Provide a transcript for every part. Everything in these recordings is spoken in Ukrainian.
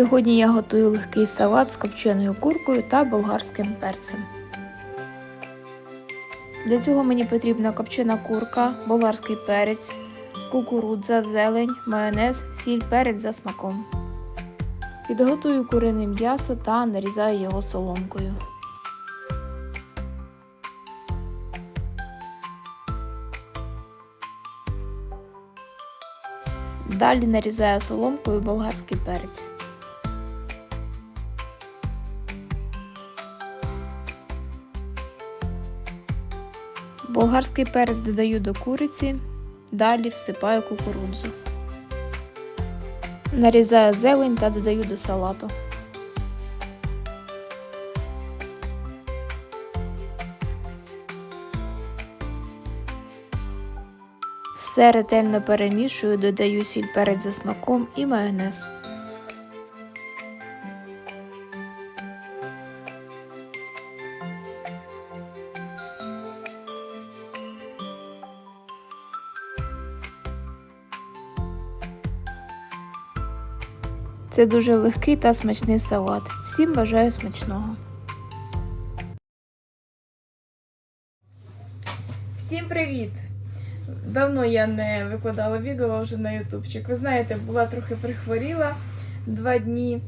Сьогодні я готую легкий салат з копченою куркою та болгарським перцем. Для цього мені потрібна копчена курка, болгарський перець, кукурудза, зелень, майонез, сіль, перець за смаком. Підготую курине м'ясо та нарізаю його соломкою. Далі нарізаю соломкою болгарський перець. Болгарський перець додаю до куриці, далі всипаю кукурудзу. Нарізаю зелень та додаю до салату. Все ретельно перемішую, додаю сіль перець за смаком і майонез. Це дуже легкий та смачний салат. Всім бажаю смачного. Всім привіт! Давно я не викладала відео вже на ютубчик. Ви знаєте, була трохи прихворіла, два дні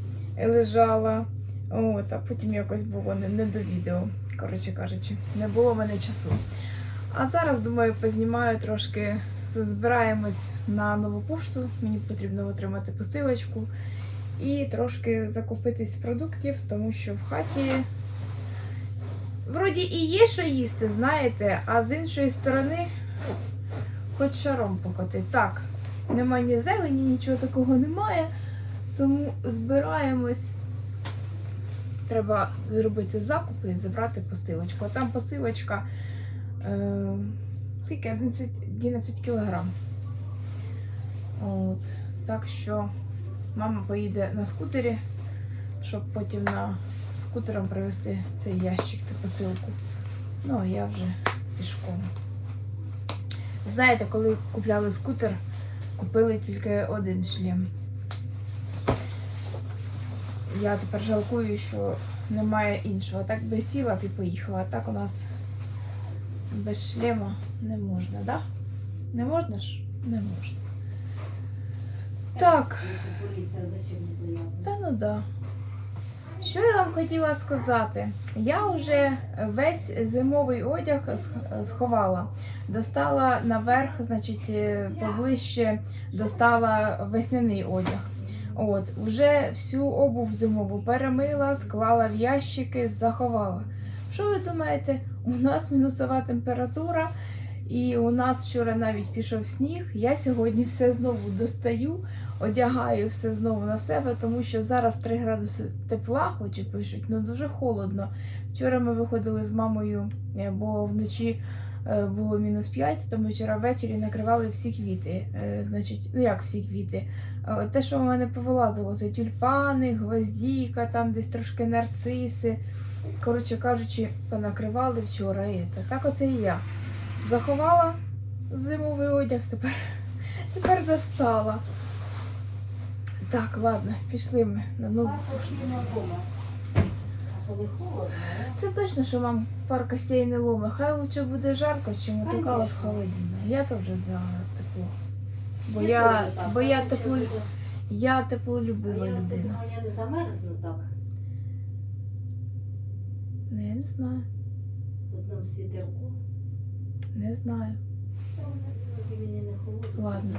лежала. От, а потім якось було не, не до відео, коротше кажучи, не було в мене часу. А зараз, думаю, познімаю трошки, збираємось на нову пошту. Мені потрібно отримати посилочку і трошки закупитись продуктів, тому що в хаті вроді і є що їсти, знаєте, а з іншої сторони хоч шаром покоти. Так, нема ні зелені, нічого такого немає. Тому збираємось. Треба зробити закупи і забрати посилочку. Там посилочка е, скільки? 11, 11 кілограм. От. Так що мама поїде на скутері, щоб потім на скутером привезти цей ящик ту посилку. Ну, а я вже пішком. Знаєте, коли купляли скутер, купили тільки один шлем. Я тепер жалкую, що немає іншого. Так би сіла і поїхала. Так у нас без шлема не можна, так? Да? Не можна ж? Не можна. Так. Та ну да. Що я вам хотіла сказати? Я вже весь зимовий одяг сх- сховала. Достала наверх, значить, е, поближче достала весняний одяг. От, вже всю обув зимову перемила, склала в ящики, заховала. Що ви думаєте? У нас мінусова температура, і у нас вчора навіть пішов сніг. Я сьогодні все знову достаю, одягаю все знову на себе, тому що зараз 3 градуси тепла, хоч і пишуть, ну дуже холодно. Вчора ми виходили з мамою, е, бо вночі е, було мінус 5, то ми вчора ввечері накривали всі квіти. Е, Значить, ну як всі квіти? Те, що в мене повилазило, це тюльпани, гвоздіка, там десь трошки нарциси. Коротше кажучи, понакривали вчора. Так оце і я. Заховала зимовий одяг, тепер, тепер достала. Так, ладно, пішли ми на нову. Це точно, що вам пар костей не ломе. Хай лучше буде жарко, чим така ось холодина. Я то вже за тепло. Бо я, бо я тепло, я теплолюбива людина. Я не замерзну так. Ну, я не знаю, В одному світерку. Не знаю. Ладно.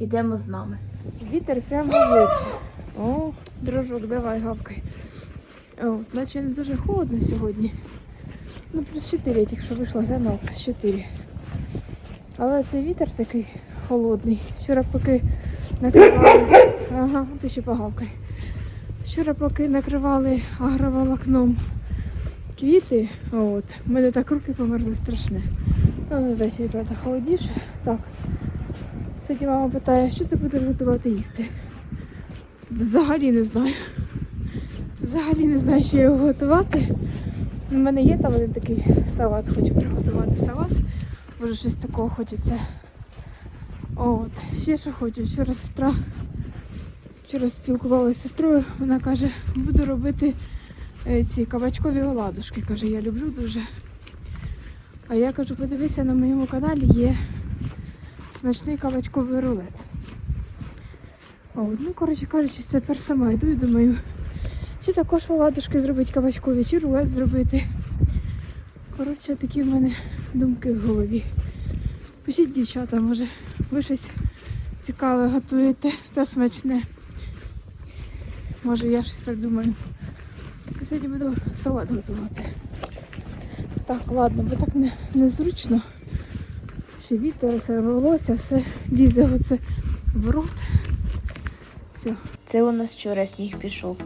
Ідемо з нами. Вітер прямо в обличчя. О, дружок, давай гавкай. О, наче не дуже холодно сьогодні. Ну, плюс 4, я тільки що вийшла, глянула, плюс 4. Але цей вітер такий холодний. Вчора поки накривали. Ага, ти ще погавкай. Вчора поки накривали агроволокном квіти, от, в мене так руки померли страшне. Але ввечері, правда, холодніше. Так. Сьогодні мама питає, що ти будеш готувати їсти. Взагалі не знаю. Взагалі не знаю, що його готувати. У мене є там один такий салат, хочу приготувати салат. Може щось такого хочеться. От, ще що хочу. Вчора сестра Вчора спілкувалася з сестрою, вона каже, буду робити ці кабачкові оладушки. Каже, я люблю дуже. А я кажу, подивися, на моєму каналі є смачний кабачковий рулет. От, ну, коротше кажучи, тепер сама йду і думаю, чи також оладушки зробити кабачкові, чи рулет зробити. Коротше, такі в мене думки в голові. Пишіть, дівчата, може, ви щось цікаве готуєте та смачне. Може я щось придумаю. Сьогодні буду салат готувати. Так, ладно, бо так не, незручно. Ще вітер, це волосся, все лізе оце в рот. Все. Це у нас вчора сніг пішов.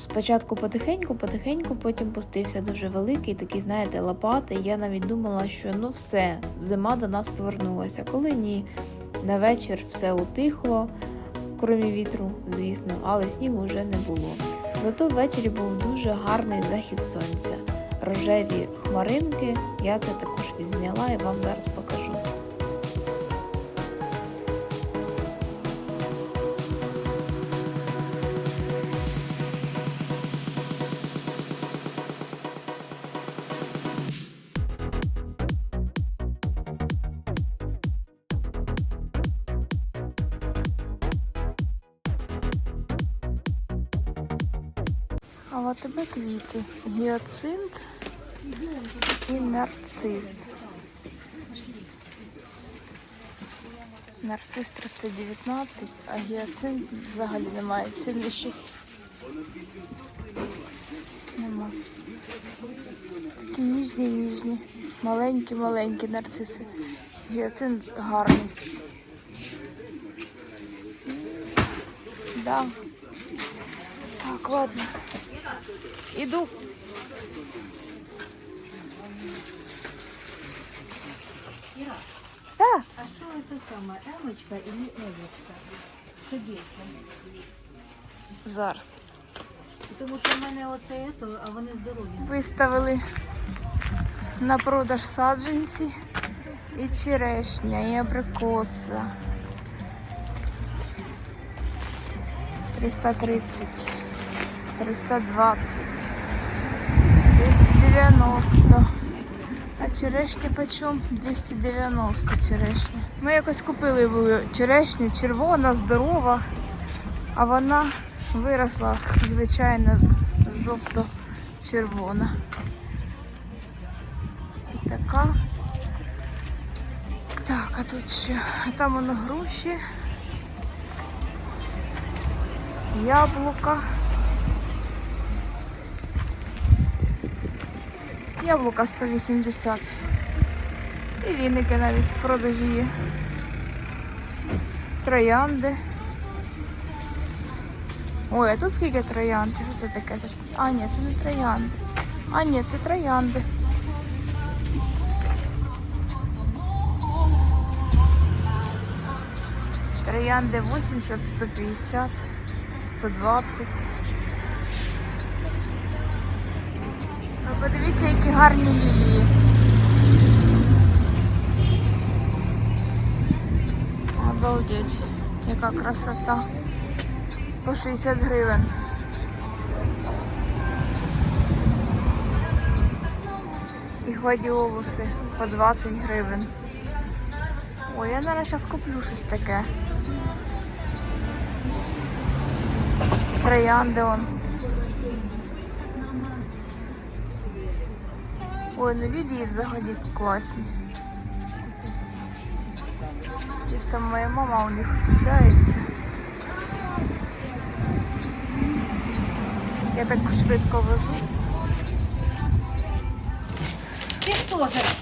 Спочатку потихеньку, потихеньку, потім пустився дуже великий, такий, знаєте, лопатий. Я навіть думала, що ну все, зима до нас повернулася. Коли ні, на вечір все утихло, крім вітру, звісно, але снігу вже не було. Зато ввечері був дуже гарний захід сонця. Рожеві хмаринки, я це також відзняла і вам зараз покажу. А от тебе квіти. Гіацинт і нарцис. Нарцис 319, а гіацинт взагалі немає. Ціни щось. Нема. Такі ніжні, ніжні. Маленькі, маленькі нарциси. Гіацинт гарний. Да. Так, ладно. Іду. Іра, Так. а що це саме? Емочка і Евочка? Що дівка? Зараз. Тому що в мене оце ето, а вони здорові. Виставили на продаж саджанці і черешня, і абрикоса. 330, 320, 290. А черешня почем? 290 черешня. Ми якось купили черешню, червона, здорова, а вона виросла, звичайно, жовто-червона. Така. Так, а тут ще. А там воно груші. Яблука. Яблука 180. І віники навіть в продажі є. Троянди. Ой, а тут скільки троянд? Що це таке? А, ні, це не троянди. А, ні, це троянди. Троянди 80, 150, 120. Ви подивіться, які гарні лілії. Обалдеть, яка красота. По 60 гривень. І гладіолуси по 20 гривень. Ой, я, наверное, зараз куплю щось таке. Троянди он. Ой, ну лілії взагалі класні. Десь там моя мама у них купляється. Я так швидко вожу.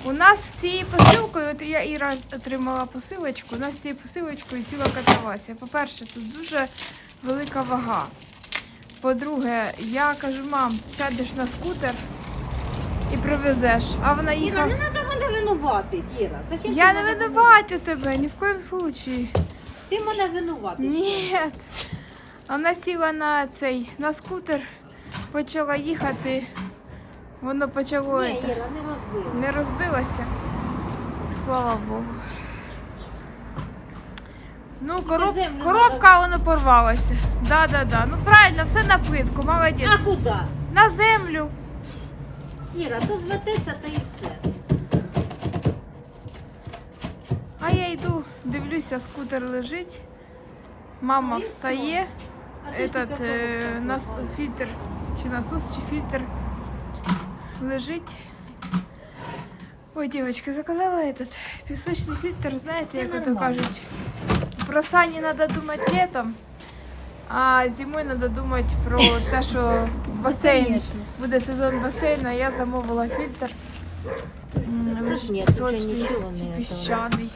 У нас з цією посилкою, от я Іра отримала посилочку, у нас з цією посилочкою ціла катавасія. По-перше, тут дуже велика вага. По-друге, я кажу, мам, сядеш на скутер і привезеш. А вона Іра, їхала. не треба мене винувати, Іра. Зачем Я ти не мене винуватю тебе, ні в коєму случаї. Ти мене винуватиш. Ні. Вона сіла на цей на скутер, почала їхати. Воно почало. Ні, Іра, не розбила. Не розбилося. Слава Богу. Ну, короб... землю коробка воно порвалася. Да, да, да. Ну правильно, все на плитку, молодець. А куди? На землю. Іра, то звернеться та і все. А я йду, дивлюся, скутер лежить. Мама Ну, і встає. А ти Этот тільки е, коробка нас порвала. фільтр, чи насос, чи фільтр лежить. Ой, девочки, заказала этот пісочний фільтр, знаєте, Це як ото нормально. кажуть. Про сані треба думати літом, а зимою треба думати про те, що басейн Конечно. Буде сезон басейну, а я замовила фільтр. Ні, не чи піщаний.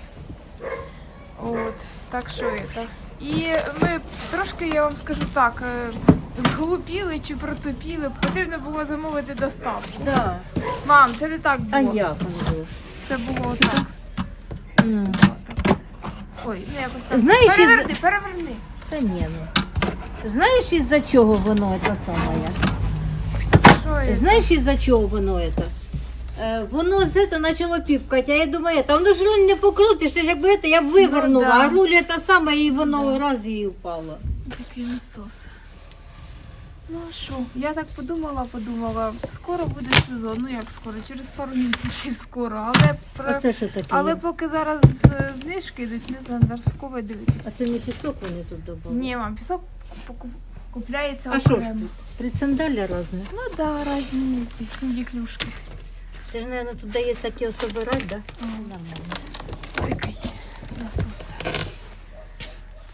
От, так що это. І ми трошки, я вам скажу так, е, глупіли чи протупіли, потрібно було замовити доставку. Да. Мам, це не так А було. як воно було? Це було так. М. Це було так. Ой, ну якось так. Знаєш, із- переверни, переверни. Та ні, ну. Знаєш, із-за чого воно це саме? Знаєш, із-за чого воно це? Е, Воно з це почало піпкати, а я думаю, та воно ж руль не покрутиш, ти ж якби це, я б вивернула, Ну, да. а руль це саме, і воно раз і впало. Такий насос. Ну а що? Я так подумала, подумала, скоро буде сезон. Ну як скоро, через пару місяців скоро. Але про... А це що таке? Але поки зараз е, знижки йдуть, не знаю, зараз в кого дивитися. А це не пісок вони тут добавили? Ні, мам, пісок поку- купляється А що ж окремо. тут? Прицендаля різні. Ну да, різні ці діклюшки. Це ж, мабуть, тут дається таке собирати, да? Нормально. Такий насос.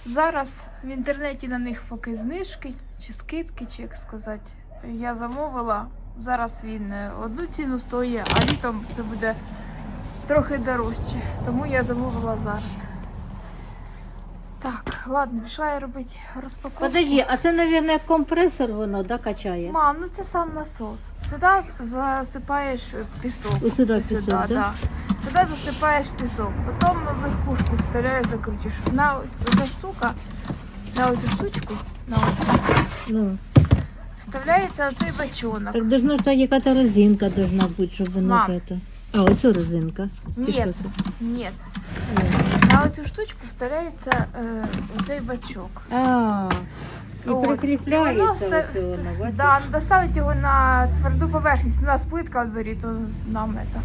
Зараз в інтернеті на них поки знижки, чи скидки, чи як сказати. Я замовила. Зараз він е, одну ціну стоїть, а літом це буде трохи дорожче. Тому я замовила зараз. Так, ладно, пішла я робити розпаковку. Подожди, а це, мабуть, компресор воно, да, качає? Мам, ну це сам насос. Сюди засипаєш пісок. І сюди пісок, сюди, да? да. Сюди засипаєш пісок. Потім верхушку вставляєш, закрутиш. На от- оця штука, на оцю штучку, на оцю, Ну, вставляється оцей бачонок. так должна ж та яка-то резинка должна бути, щоб воно Мам. це. А, ось о резинка. Чи Ні, це? ні. На оцю штучку вставляється е, оцей бачок. А, і От. прикріпляється Воно ось воно, бачиш? да, надо ставити його на тверду поверхність. У нас плитка в дворі, то з- нам это.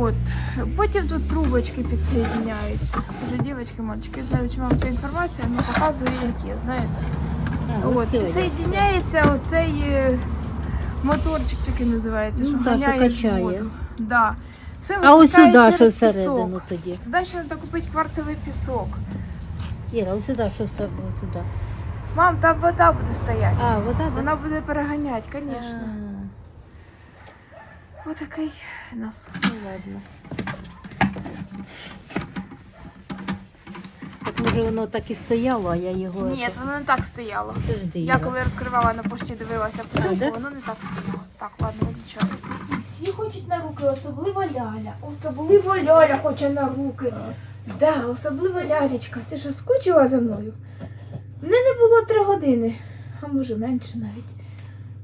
От. Потім тут трубочки підсоєдняються. Вже дівчатки, мальчики, знаю, чи вам ця інформація, але показую, які, знаєте. А, От. соєдняється оцей е, моторчик такий називається, Ну, що ганяєш качає. воду. Да. Все А ось випускає сюди, що через всередину пісок. тоді. Туди ще треба купити кварцевий пісок. Іра, ось сюди, що все ось сюди. Мам, там вода буде стояти. А, вода, да? Вона буде переганяти, звісно. А, Отакий насос. Ну ладно. Так може воно так і стояло, а я його. Ні, воно не так стояло. Подожди, Я Іра. коли розкривала на пошті, дивилася посилку, да? воно не так стояло. Так, ладно, виключаюся. І всі хочуть на руки, особливо Ляля. Особливо Ляля хоче на руки. Да, особливо Лялечка. Ти що скучила за мною? Мене не було три години, а може менше навіть.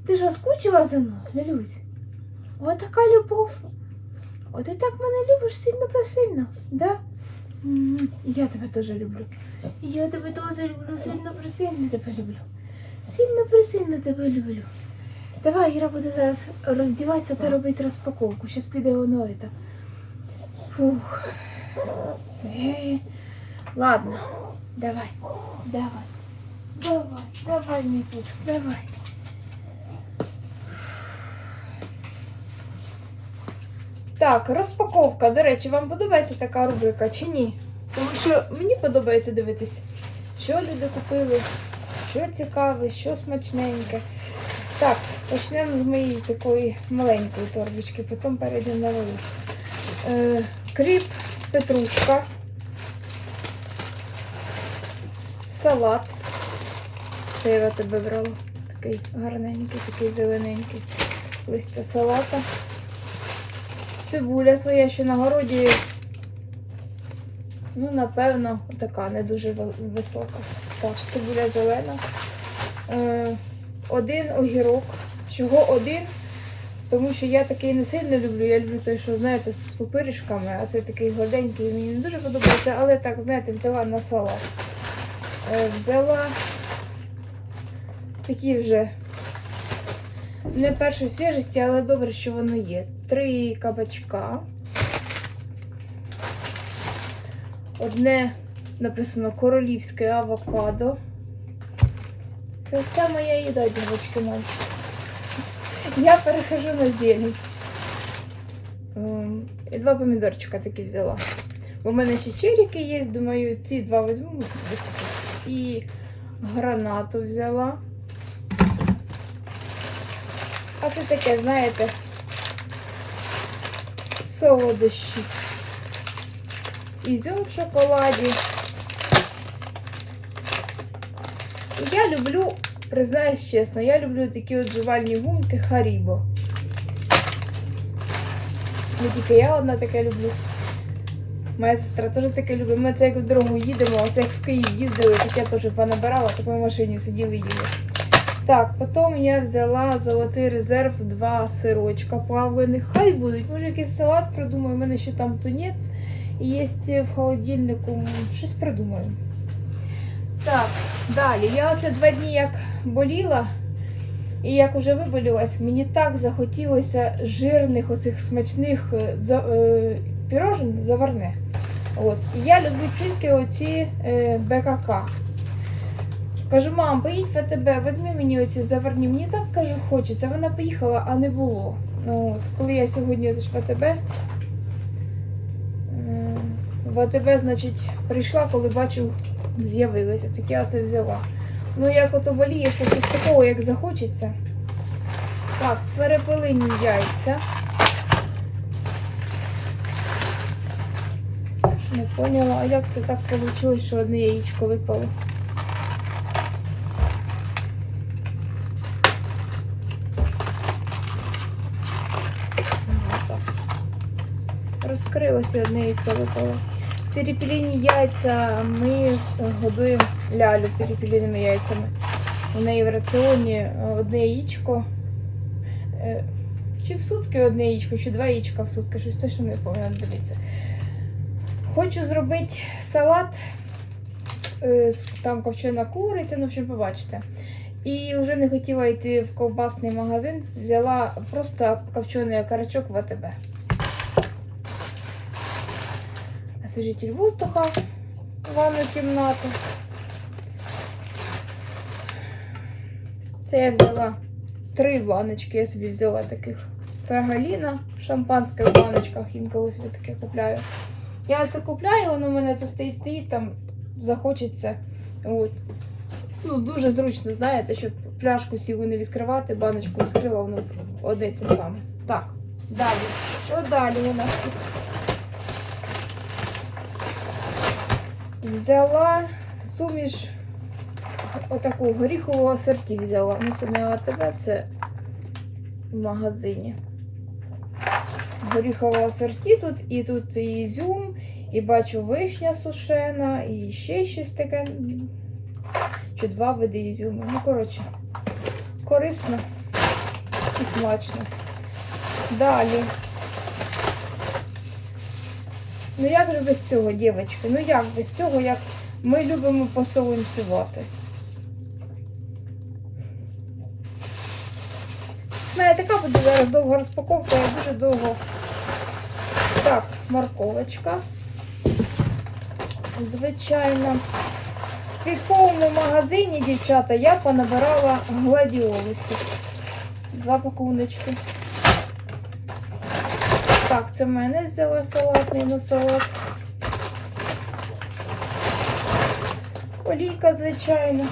Ти що скучила за мною, Лялюсь? О, така любов. О, ти так мене любиш сильно посильно, да? І Я тебе теж люблю. І Я тебе теж люблю, сильно присильно тебе люблю. Сильно присильно тебе люблю. Давай, Іра буде зараз роздіватися та робити розпаковку. Зараз піде воно это. Фух. Е, Ладно, давай, давай. Давай, давай, мій пупс, давай. Так, розпаковка. До речі, вам подобається така рубрика чи ні? Тому що мені подобається дивитись, що люди купили, що цікаве, що смачненьке. Так, почнемо з моєї такої маленької торбочки, потім перейдемо на велику. Е, кріп, петрушка, салат. Це я тебе брала. Такий гарненький, такий зелененький. Листя салата. Цибуля своя, що на городі, ну, напевно, така не дуже висока. Так, цибуля зелена. Е, один огірок. Чого один? Тому що я такий не сильно люблю. Я люблю той, що знаєте, з пупиришками, а це такий гладенький, мені не дуже подобається, але так, знаєте, взяла на салат. Е, Взяла такі вже не першої свіжості, але добре, що воно є. Три кабачка. Одне написано королівське авокадо. Це вся моя їда, дівчатки мальчики. Я перехожу на зелень. Ем, І два помідорчика такі взяла. В мене ще черіки є, думаю, ці два візьму. І гранату взяла. А це таке, знаєте, солодощі. Ізюм в шоколаді. Я люблю, признаюсь чесно, я люблю такі от жувальні гумки Харібо. Не тільки я одна таке люблю. Моя сестра теж таке любить. Ми це як в дорогу їдемо, оце як в Київ їздили, так я теж понабирала, так ми в машині сиділи їли. Так, потім я взяла золотий резерв, два сирочка плавлених. Хай будуть. Може якийсь салат придумаю. У мене ще там тунець і є в холодильнику. Щось придумаю. Так, далі. Я оце два дні як боліла. І як уже виболілась, мені так захотілося жирних оцих смачних е, е, пірожен заварне. От. І я люблю тільки оці е, БКК. Кажу, мам, поїдь в АТБ, візьми мені оці заварні. Мені так кажу, хочеться. Вона поїхала, а не було. Ну, от, коли я сьогодні зайшла в АТБ, е, в АТБ, значить, прийшла, коли бачу, з'явилися. Так я це взяла. Ну, як ото що щось такого, як захочеться. Так, перепилені яйця. Не поняла, а як це так вийшло, що одне яєчко випало? Розкрилося одне яйцо випало. Перепілені яйця ми годуємо лялю перепіліними яйцями. У неї в раціоні е, одне яєчко. Е, Чи в сутки одне яєчко, чи два яєчка в сутки, щось точно не пам'ятаю, дивіться. Хочу зробити салат, е, там копчена куриця, ну, в общем, побачите. І вже не хотіла йти в ковбасний магазин, взяла просто копчений карачок в АТБ. Освежитель воздуха ванну кімнату. Це я взяла три баночки, я собі взяла таких фрагаліна, шампанське в баночках, інколи собі таке купляю. Я це купляю, воно в мене це стоїть, стоїть, там захочеться. От. Ну, дуже зручно, знаєте, щоб пляшку сілу не відкривати, баночку відкрила, воно одне те саме. Так, далі. Що далі у нас тут? Взяла суміш отаку горіхового асорті взяла. Ну, це не АТБ, це в магазині. Горіхового асорті тут, і тут і ізюм, і бачу вишня сушена, і ще щось таке. Чи два види ізюму. Ну, коротше, корисно і смачно. Далі. Ну як же без цього, дівчатки? Ну як без цього, як ми любимо посолонцювати? Мене така буде зараз довга розпаковка, я дуже довго. Так, морковочка. Звичайно. В квітковому магазині, дівчата, я понабирала гладіолусів. Два пакуночки. Так, це майонез взяла салатний на салат. Олійка, звичайно.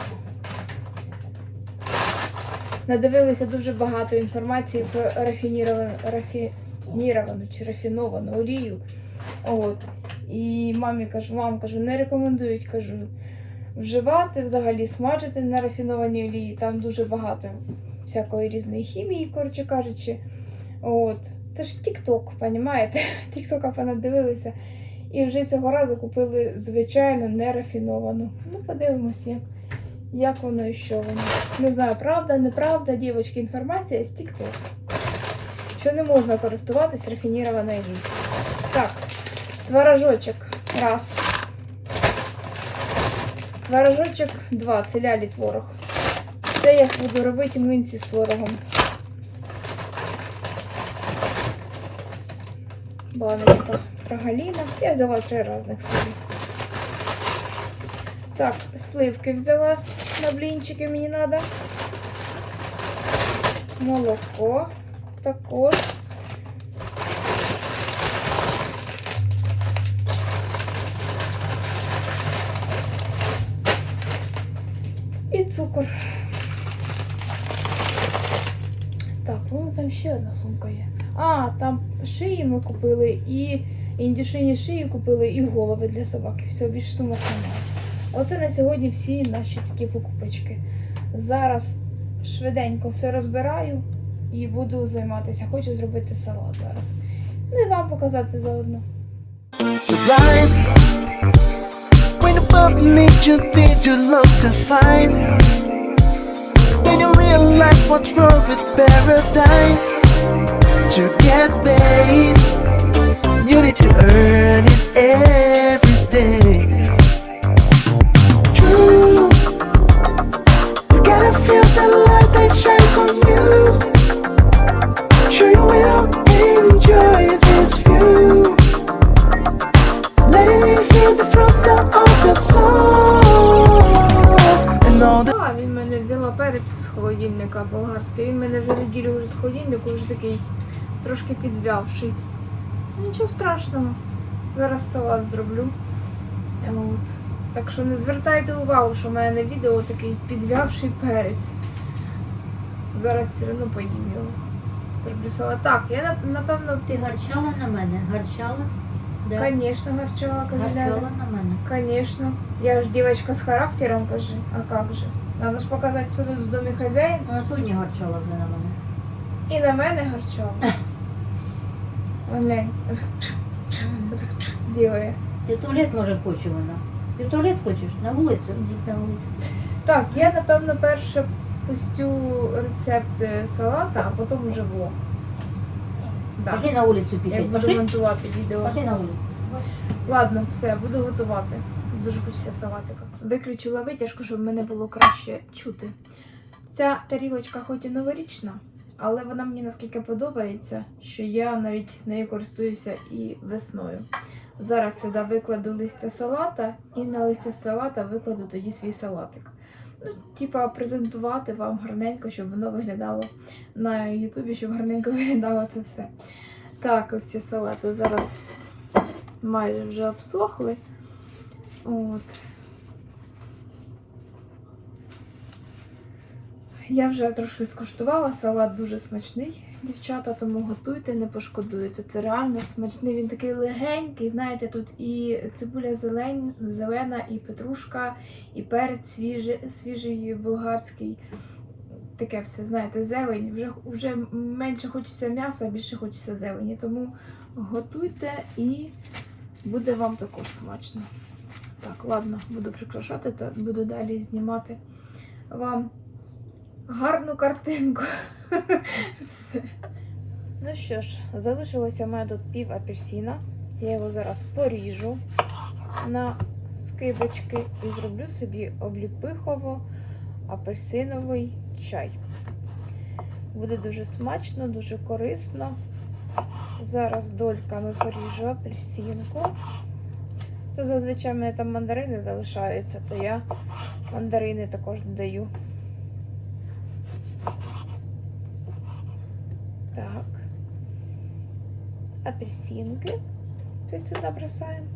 Надивилися дуже багато інформації про рафініровану, чи рафіновану олію. От. І мамі кажу, мам, кажу, не рекомендують, кажу, вживати, взагалі смажити на рафінованій олії. Там дуже багато всякої різної хімії, коротше кажучи. От. Це ж TikTok, понімаєте? Тіктока понадивилися. І вже цього разу купили звичайно нерафіновану. Ну, подивимося, як, як воно і що воно. Не знаю, правда, неправда, дівчатки, інформація з TikTok. що не можна користуватись рафінірованою олією. Так, творожочок. Раз. Творожочок два. Це лялі творог. Це я буду робити млинці з творогом. Баночка прогаліна. Я взяла три різних сливи. Так, сливки взяла на блінчики мені треба. Молоко також. І цукор. Так, по там ще одна сумка є. А, там шиї ми купили і індюшині шиї купили, і голови для собаки. Все, більше сумок немає. Оце на сьогодні всі наші такі покупочки. Зараз швиденько все розбираю і буду займатися. Хочу зробити салат зараз. Ну і вам показати заодно. What's wrong with paradise. To get paid, you need to earn it холодильника болгарський. Він мене вже неділю вже з холодильнику, вже такий трошки підвявший. Нічого страшного. Зараз салат зроблю. От. Так що не звертайте увагу, що в мене на відео такий підвявший перець. Зараз все одно поїм його. Зроблю салат. Так, я напевно, Ти гарчала на мене? Гарчала? Да. Конечно, гарчала, каже Ляля. Гарчала на мене. Конечно. Я ж девочка с характером, кажи. А как же? Надо ж показати, хто тут в домі хазяїн. Вона сьогодні гарчала вже на мене. І на мене гарчала. Глянь. Діває. Ти туалет може хоче вона. Ти в туалет хочеш? На вулицю? Йдіть на вулицю. Так, я напевно перше пустю рецепт е, салата, а потім вже влог. Так. Пошли на вулицю Як пісять. буду Пошли? монтувати відео. Пошли на вулицю. Ладно, все, буду готувати. Дуже хочеться салатика. Виключила витяжку, щоб мене було краще чути. Ця тарілочка хоч і новорічна, але вона мені наскільки подобається, що я навіть нею користуюся і весною. Зараз сюди викладу листя салата і на листя салата викладу тоді свій салатик. Ну, типа презентувати вам гарненько, щоб воно виглядало на Ютубі, щоб гарненько виглядало це все. Так, листя салату зараз майже вже обсохли. От. Я вже трошки скуштувала, салат дуже смачний, дівчата, тому готуйте, не пошкодуєте. Це реально смачний. Він такий легенький. Знаєте, тут і цибуля зелень, зелена, і петрушка, і перець свіжий, свіжий болгарський. Таке все, знаєте, зелень. Вже, вже менше хочеться м'яса, більше хочеться зелені. Тому готуйте і буде вам також смачно. Так, ладно, буду прикрашати та буду далі знімати вам гарну картинку. Все. Ну що ж, залишилося в мене тут пів апельсина. Я його зараз поріжу на скибочки і зроблю собі обліпихово апельсиновий чай. Буде дуже смачно, дуже корисно. Зараз дольками поріжу апельсинку. То зазвичай в мене там мандарини залишаються, то я мандарини також додаю. Так. Апельсинки. Це сюди бросаємо.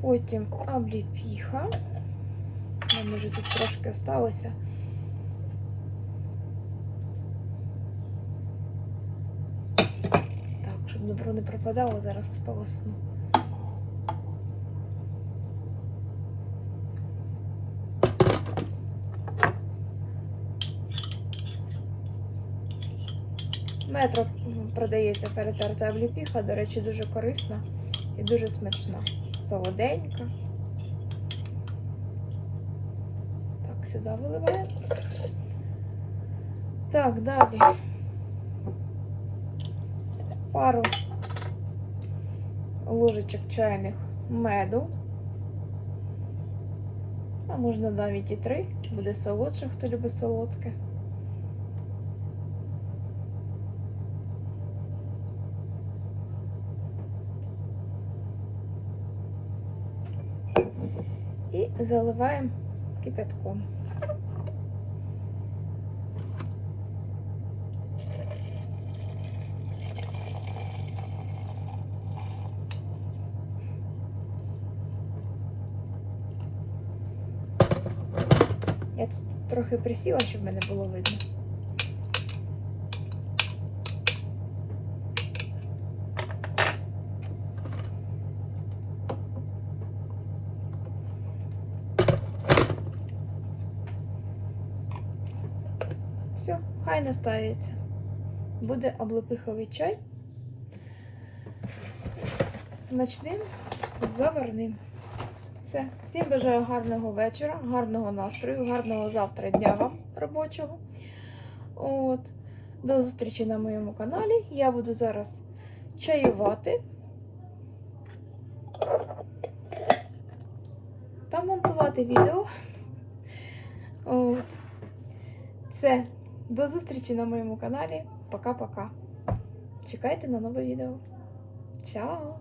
Потім обліпіха. У мене вже тут трошки осталося. Так, щоб добро не пропадало, зараз сполосну. Метро продається перетерта обліпіха, до речі, дуже корисна і дуже смачна. Солоденька. Так, сюди виливаємо. Так, далі. пару ложечок чайних меду. А можна навіть і три, буде солодше, хто любить солодке. І заливаємо кипятком. Я тут трохи присіла, щоб мене було видно. Все, хай настається. Буде облепиховий чай. Смачним, заварним. Все. Всім бажаю гарного вечора, гарного настрою, гарного завтра дня вам робочого. От. До зустрічі на моєму каналі. Я буду зараз чаювати та монтувати відео. От. Все. До зустрічі на моєму каналі. Пока-пока. Чекайте на нове відео. Чао!